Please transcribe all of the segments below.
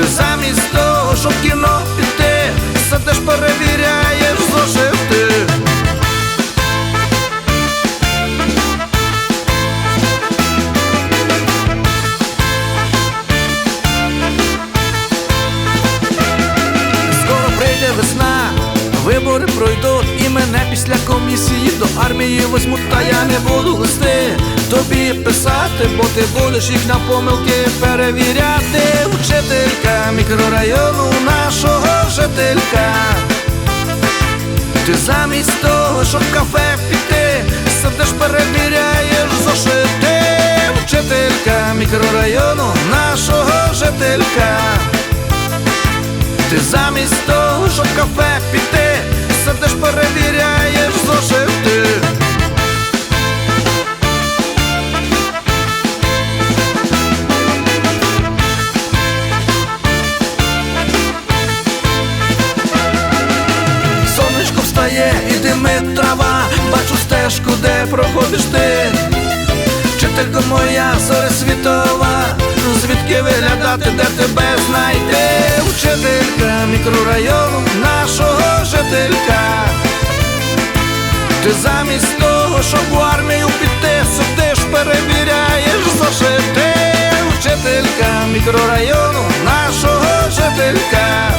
Ти замість того, щоб кіно піти, сидиш, перевіряєш зошити. Скоро прийде весна, вибори пройдуть і мене після комісії до армії возьмуть, та я не буду листи тобі писати, бо ти будеш їх на помилки перевіряти. Вчителька мікрорайону нашого жителька. Ти замість того, щоб кафе піти, сидиш, перевіряєш зошити. Вчителька мікрорайону нашого жителька. Ти замість того, щоб кафе піти, сидиш, перевіряєш стежку, де проходиш ти. Вчителько моя зоря світова, ну звідки виглядати, де тебе знайти? Вчителька мікрорайону нашого жителька. Ти замість того, щоб в армію піти, сидиш, перевіряєш зошити. Вчителька мікрорайону нашого жителька.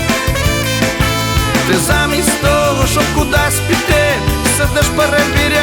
Ти замість того, щоб кудись піти, сидиш, перевіряєш зошити.